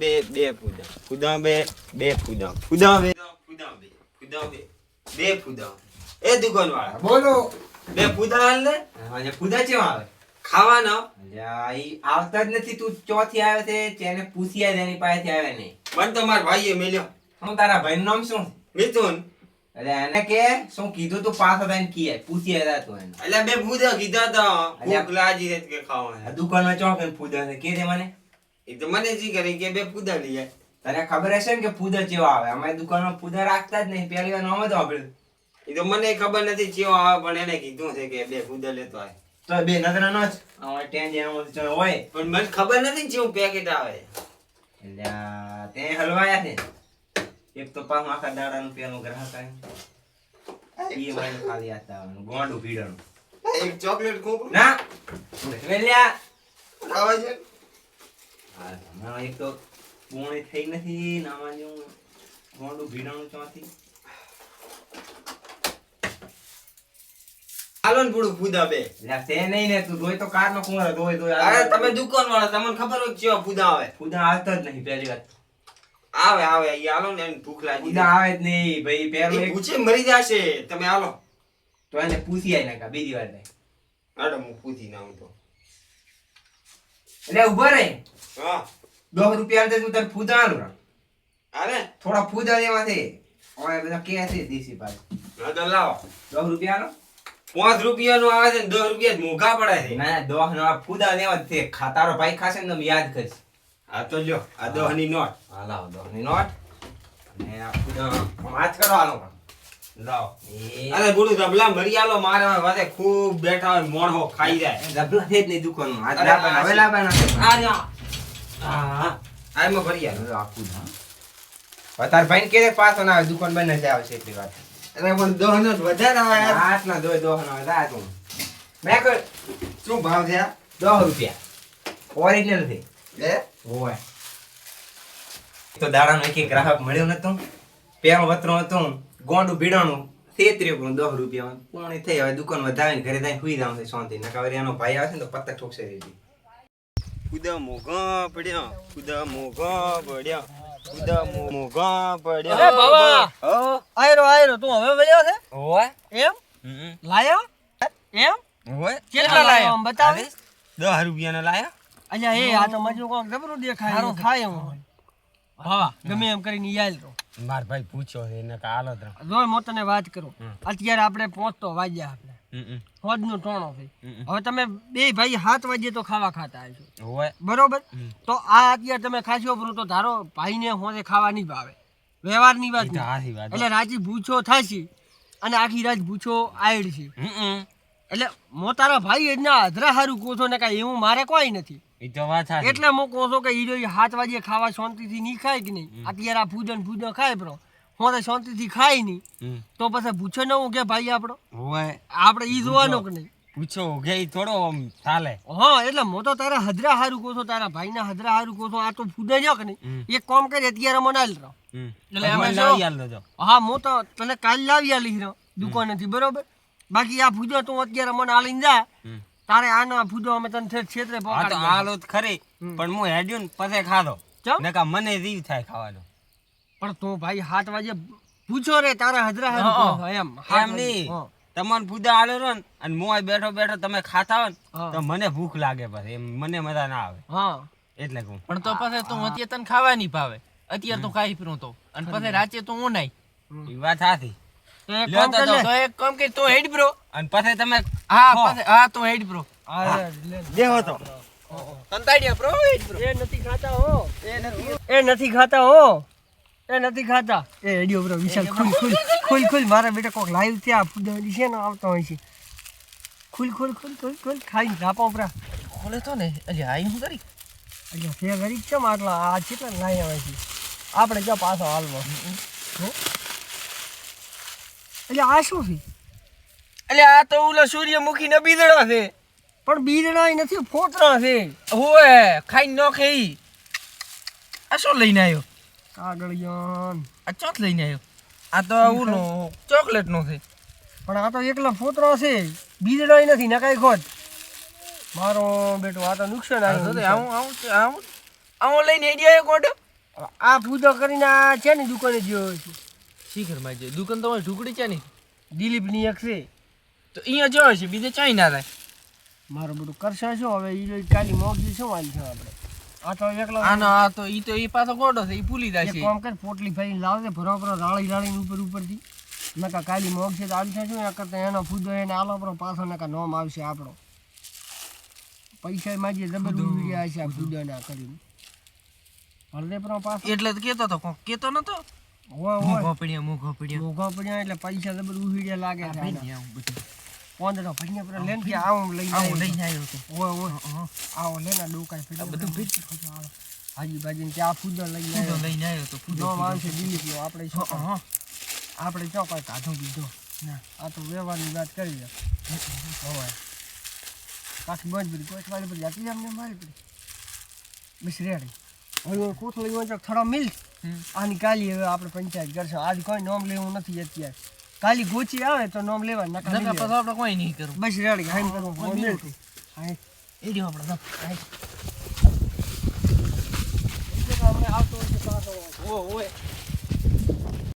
બે બે ફૂદા ફૂદા બે બે ફૂદા ફૂદા બે. ફૂદા બે. ફૂદા બે. બે ફૂદા એ દુકાન વાળા બોલો. બે ફૂદા હાલ ને? અને પૂજા ચેવા આવે? ખાવાનો. આવતા જ નથી. તું ચોથી આવે છે તેને પૂછી તેની પાસેથી આવે નહીં. મને તો મારા ભાઈએ મેલ્યો. હું તારા ભાઈનું નામ શું? મિથુન. અરે એને કે શું કીધું તું પાછો થઈને કીએ. પૂછી હતા તું એને. એટલે બે ફૂદા કીધા તા. અલ્યા. ભૂખ લાગી છે કે ખાવા દુકાનમાં ચોક ફૂદા છે. કે છે મને? એ તો મને જી કરી કે બે પૂદા લઈ જાય. તને ખબર હશે ને કે પૂદા ચેવો આવે? અમારી દુકાનમાં પૂદા રાખતા જ નહીં. પહેલી વાર નામ જ વાપર્યું. એ તો મને ખબર નથી ચેવો આવે પણ એને કીધું છે કે બે પૂદા લેતો આવે તો બે નજર નો જ. અમારે ટેન જેમ હોય. પણ મને ખબર નથી ચેવું પેકેટ આવે. એટલે તે હલવાયા છે. એક તો પાછું આખા દાડાનું પેલું ગ્રાહક આવે. ઈ મને ખાલી આતા આવવાનું ગોંડું પીડાનું એક ચોકલેટ ખૂબ ના વેલ્યા. છે? હમણાં એક તો પૂર્ણ થઈ નથી નામાં જેવું ગોંડું ભીડાણું ચોથી હાલો ને પૂરું ફૂદા બે. તે નહીં ને તું ધોઈ તો કાર નો કુંવર ધોઈ ધોઈ અરે તમે દુકાન વાળા તમને ખબર હોય કેવો ફૂદા આવે. ફૂદા આવતો જ નહીં પહેલી વાત. આવે આવે ઈ હાલો ને એને ભૂખ લાગી ફૂદા આવે જ નહીં ભાઈ પહેલો એક પૂછે મરી જશે. તમે હાલો. તો એને પૂછી આય નાખા બીજી વાર નહીં. આડો હું પૂછી ના હું તો. એટલે ઊભો રહે. હા. દસ રૂપિયા દે તું તારે ફૂદા આલું. રાખ. થોડા ફૂદા દેવા છે હવે બધા કે છે દેશી ભાઈ. હા તો લાવો. દસ રૂપિયા પાંચ રૂપિયાનું આવે છે દસ રૂપિયા જ મોંઘા પડે છે. ના દોહ નો ફૂદા દેવા જ છે ખાતારો ભાઈ ખાશે ને તો યાદ કરીશ. હા તો લ્યો આ દોહની નોટ. હા લાવો દોહની નોટ. અને આ ફૂદા વાત કરો આલો લાવો. એ અરે બુડું રબલા મરી આલો મારે વાતે ખૂબ બેઠા હોય મોણો ખાઈ જાય. રબલા છે જ નહીં દુકાનમાં. અરે લાવવાના, આ હવે લાવવાના આ. હા. આ એમાં ભરી હવે આખું હા. તાર ભાઈ કે પાછો ના આવે દુકાન બંધ જ આવશે એટલી વાત. અરે પણ દોહનો જ વધારે આવે. હાથ ના દોય દોહનો જા તું મેં કહ્યું શું ભાવ છે દોહ દસ રૂપિયા. ઓરિજિનલ છે. એ હોય. તો દાડાનો એક એક ગ્રાહક મળ્યો નતો. પેલો વતરો હતો ગોંડું ભીડાણું તેત્રીસ ગુણ દસ રૂપિયા. પૂણી થઈ હવે દુકાન વધાવીને ઘરે જઈને સુઈ જાવ છે શાંતિ. નકા એનો ભાઈ આવશે ને તો પત્તા ઠોકશે રેડી ખુદા મોઘા પડ્યા ખુદા મોઘા પડ્યા ખુદા મો- મોઘા પડ્યા. અરે બાબા! હો? આયરો આયરો તું હવે મળ્યો છે? હોય એમ? હમ. લાયો? એમ? હોય કેટલા લાયો? આમ બતાવ દસ રૂપિયાના લાયા. અલ્યા એ આ તો મજનું કોક ગબરું દેખાય? એનું થાય એમ. હોય. હા. ગમે એમ કરીને યાલ તો. માર ભાઈ પૂછ્યો એને કાલો તો. જો હું તને વાત કરું. અત્યારે આપણે પહોંચતો વાગ્યા આપણે. હોજનું ટોણો છે. હવે તમે બે ભાઈ સાત વાગે તો ખાવા ખાતા આવશો બરોબર? તો આ અત્યારે તમે ખાશો પણ તો ધારો ભાઈને હોજે ખાવા નહીં ભાવે. વ્યવહારની વાત વાત. એટલે રાજી ભૂછો થાશી અને આખી રાત ભૂછો આયડ છે એટલે મો તારા ભાઈ એના અધરા હારું છો ને કાંઈ એવું મારે કોઈ નથી. એટલે કહું છું કે ઈ જો સાત વાગે ખાવા શાંતિથી નહીં ખાય કે નહીં? અત્યારે આ પૂજન પૂજન ખાય બરો હું તો શાંતિથી ખાય નહીં. તો પછી પૂછે ન કે ભાઈ આપણો? હોય આપણે ઈ જોવાનો કે નહીં? પૂછો કે ઈ થોડો આમ ચાલે. હા એટલે મો તો તારા હદરા હારું કહો છો તારા ભાઈના હદરા હારું કહો છો આ તો ફૂડે જો કે નહીં. એક કામ કરી અત્યારે મને આલ રહો એટલે એમાં લાવી. હા મો તો તને કાલ લાવી આલી રહ્યો દુકાનેથી બરોબર? બાકી આ ફૂજો તું અત્યારે મને આલીને જા. તારે આનો ફૂજો અમે તને આ તો પહોંચાડી આલો જ ખરી પણ હું હેડ્યું ને પછી ખાધો? નકા મને રીવ થાય ખાવાનો. પણ તો ભાઈ સાત વાગે પૂછો રે તારા હજરા એમ. એમ નહીં. તમને પૂજા આલો રહ્યો ને અને મોય બેઠો બેઠો તમે ખાતા હો ને તો મને ભૂખ લાગે પછી એમ મને મજા ના આવે. હા. એટલે કહું. પણ તો પછી તું અત્યારે તને ખાવા નહીં ભાવે. અત્યારે તો ખાઈ પીરું તો. અને પછી રાતે તું ઉનાઈ એ વાત સાચી. તો એક કામ તો કર લે. તો એક કામ કે હેડ બ્રો અને પછી તમે હા ખો. હા તું હેડ બ્રો હા, લે, લે. દેહો તો. હેડ બ્રો એ નથી ખાતા હો. એ નથી ખાતા હો. એ નથી ખાતા. એ રેડિયો બ્રો વિશાલ ખુલ ખુલ ખુલ ખુલ. મારા બેટા કોક લાઈવ ત્યાં ફૂદવાની છે ને આવતો હોય છે. ખુલ ખુલ ખુલ ખુલ ખુલ. ખાઈ રાપા ઉપરા. ખોલે તો ને. એટલે આઈ હું કરી? એટલે ફેર ગરીબ છે માટલા આટલા આ કેટલા લાઈ આવે છે. આપણે જો પાછો હાલમાં એટલે આ શું છે? એટલે આ તો ઓલા સૂર્યમુખી ને બીજડા છે. પણ બીજડા નથી ફોતરા છે. હોવે ખાઈ ન ખાઈ. આ શું લઈને આવ્યો? કાગળિયાન. આ ચોથ લઈને આવ્યો. આ તો ઓલો ચોકલેટ નો છે. પણ આ તો એકલો ફોતરો છે. બીજડો નથી ને કાંઈ ખોટ. મારો બેટો આ તો નુકસાન આવ્યું છે. આવું આવું આવું? આવું લઈને આઈડિયા કોડો આ પૂજો કરીને આ છે ને દુકાને ગયો છે. શીખરમાં જે દુકાન તમારી ઢુકડી છે ને દિલીપની એક છે. તો અહીંયા જો છે બીજે ચાઈ ના થાય. મારું બધું કરશે શું? હવે એ કાલી મોગી શું વાલી છે આપણે. આ તો એકલો આનો આ તો ઈ તો ઈ પાછો ગોડો છે ઈ ભૂલી જાય છે. કામ કર પોટલી ભરીને લાવજે ભરો ભરો રાળી રાળીને ઉપર ઉપરથી. નકા કાલી મોગ છે તો આવી શું એના કરતાં એનો ફૂદો એને આલો પરો પાછો નકા નોમ આવશે આપણો. પૈસા માજી જબર ઉડી છે આ ફૂદો ના કરીને હળદે પરો પાછો. એટલે તો કેતો તો કોક કેતો નતો? હોય હોય મોઘો પડ્યા પડ્યા. એટલે પૈસા જબર ઉડીયા લાગે છે પોંદડો ભરીને પર લેન કે આવું લઈ આવું લઈને આવ્યો તો હોય હોય હં. આવો લેના ડોકાય આ ફેડા બધું બધું આવો. હાજી બાજી ત્યાં ફૂદો લઈ ફૂદો જાય લઈને આવ્યો તો ફૂદો નો છે દિલીપ ગયો. આપણે છો. આપણે ચો કોઈ કાઢો બીજો. ના. આ તો વેવાની વાત કરી લે. હવે. કાકી બંધ પડી. કોઈ વાળી પડી આટલી અમને મારી પડી. બસ રેડી. હવે કોથળી હોય થોડા મિલ આની કાલી હવે આપણે પંચાયત કરશું. આજ કોઈ નોમ લેવું નથી અત્યારે. કાલી ગોચી આવે તો નોમ લેવા નકા નકા પાછો આપણે કોઈ નહીં કરું. બસ રેડી મિલ મિલ. હાઈ. એ રહ્યો આપણે. આપણે આવતો હોય તો ઓ ઓય.